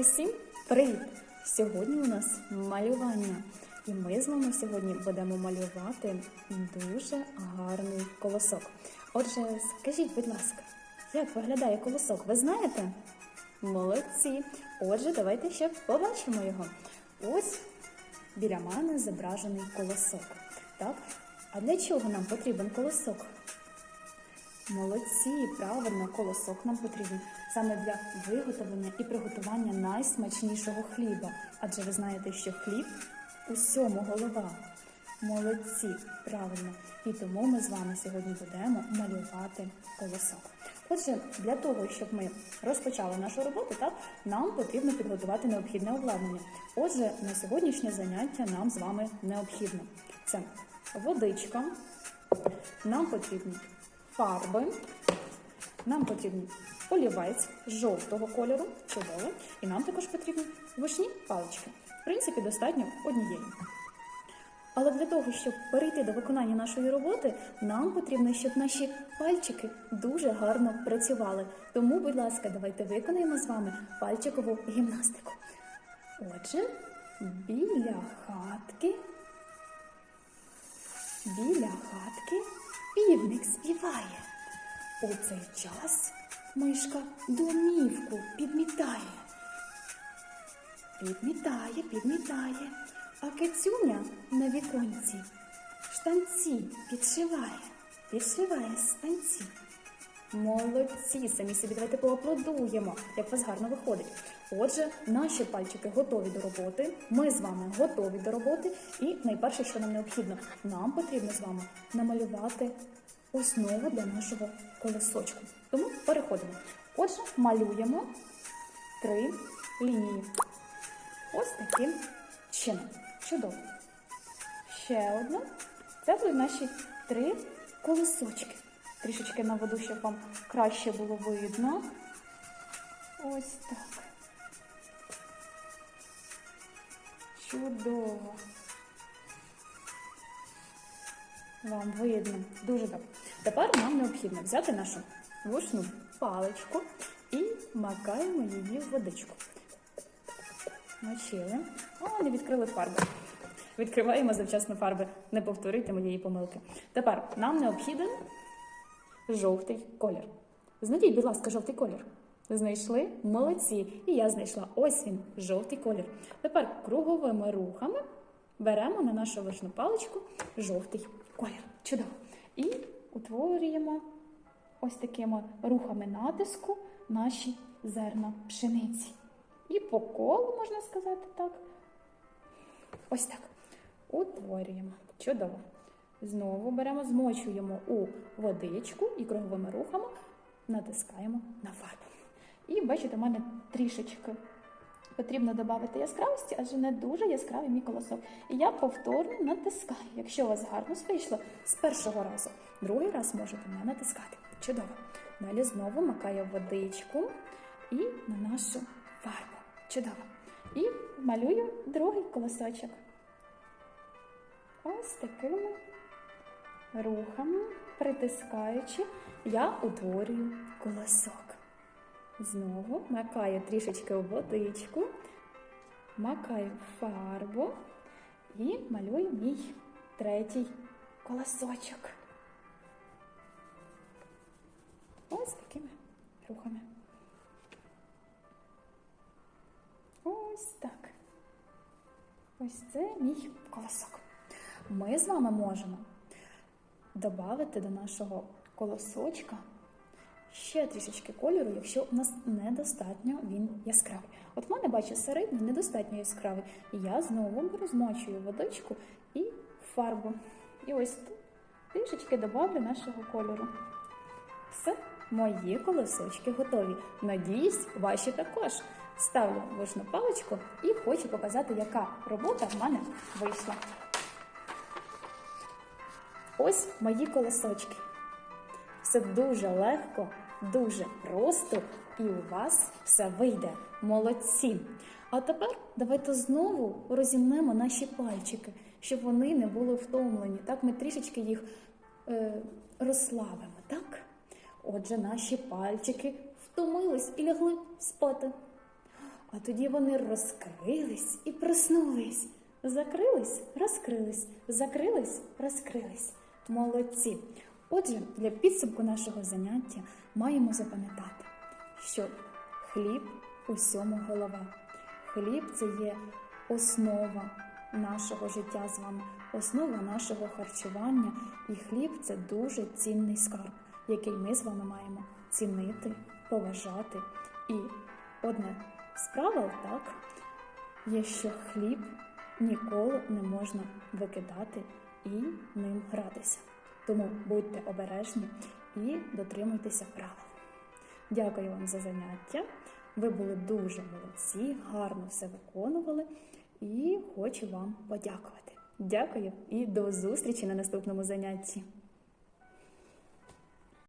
Усім привіт! Сьогодні у нас малювання. І ми з вами сьогодні будемо малювати дуже гарний колосок. Отже, скажіть, будь ласка, як виглядає колосок? Ви знаєте? Молодці! Отже, давайте ще побачимо його. Ось біля мене зображений колосок. Так? А для чого нам потрібен колосок? Молодці, правильно, колосок нам потрібен саме для виготовлення і приготування найсмачнішого хліба. Адже ви знаєте, що хліб усьому голова. Молодці, правильно. І тому ми з вами сьогодні будемо малювати колосок. Отже, для того, щоб ми розпочали нашу роботу, так, нам потрібно підготувати необхідне обладнання. Отже, на сьогоднішнє заняття нам з вами необхідно. Це водичка, нам потрібні фарби, нам потрібен олівець жовтого кольору, чудово, і нам також потрібні вишні палички. В принципі, достатньо однієї. Але для того, щоб перейти до виконання нашої роботи, нам потрібно, щоб наші пальчики дуже гарно працювали. Тому, будь ласка, давайте виконаємо з вами пальчикову гімнастику. Отже, біля хатки, біля хатки півник співає. У цей час мишка домівку підмітає. Підмітає, підмітає, а кицюня на віконці штанці підшиває, підшиває штанці. Молодці, самі собі давайте поаплодуємо, як вас гарно виходить. Отже, наші пальчики готові до роботи. Ми з вами готові до роботи. І найперше, що нам необхідно, нам потрібно з вами намалювати основу для нашого колесочку. Тому переходимо. Отже, малюємо три лінії. Ось таким чином. Чудово. Ще одна. Це будуть наші три колесочки. Трішечки наведу, щоб вам краще було видно. Ось так. Чудово. Вам видно. Дуже добре. Тепер нам необхідно взяти нашу вушну паличку і макаємо її в водичку. Мочили. О, не відкрили фарби. Відкриваємо завчасно фарби. Не повторюйте моєї помилки. Тепер нам необхіден жовтий колір. Знайдіть, будь ласка, жовтий колір. Знайшли? Молодці. І я знайшла. Ось він, жовтий колір. Тепер круговими рухами беремо на нашу вишну паличку жовтий колір. Чудово. І утворюємо ось такими рухами натиску наші зерна пшениці. І по колу, можна сказати так. Ось так. Утворюємо. Чудово. Знову беремо, змочуємо у водичку і круговими рухами натискаємо на фарбу. І бачите, у мене трішечки потрібно додати яскравості, адже не дуже яскравий мій колосок. І я повторно натискаю. Якщо у вас гарно вийшло з першого разу, другий раз можете не натискати. Чудово. Далі знову макаю водичку і на нашу фарбу. Чудово. І малюю другий колосочок. Ось такими рухами, притискаючи, я утворюю колосок. Знову макаю трішечки в водичку, макаю фарбу і малюю мій третій колосочок. Ось такими рухами. Ось так. Ось це мій колосок. Ми з вами можемо додати до нашого колосочка ще трішечки кольору, якщо у нас недостатньо він яскравий. От в мене бачу середній, недостатньо яскравий. І я знову розмочую водичку і фарбу. І ось тут трішечки додавлю нашого кольору. Все, мої колосочки готові. Надіюсь, ваші також. Ставлю вишну паличку і хочу показати, яка робота в мене вийшла. Ось мої колосочки. Все дуже легко, дуже просто, і у вас все вийде. Молодці. А тепер давайте знову розімнемо наші пальчики, щоб вони не були втомлені. Так, ми трішечки їх е, розслабимо, так? Отже, наші пальчики втомились і лягли спати. а тоді вони розкрились і проснулись. Закрились, розкрились, закрились, розкрились. Молодці. Отже, для підсумку нашого заняття маємо запам'ятати, що хліб усьому голова. Хліб це є основа нашого життя з вами, основа нашого харчування. І хліб це дуже цінний скарб, який ми з вами маємо цінити, поважати. І одне з правил, так, є, що хліб ніколи не можна викидати і ним гратися. Тому будьте обережні і дотримуйтеся правил. Дякую вам за заняття. Ви були дуже молодці, гарно все виконували і хочу вам подякувати. Дякую і до зустрічі на наступному занятті.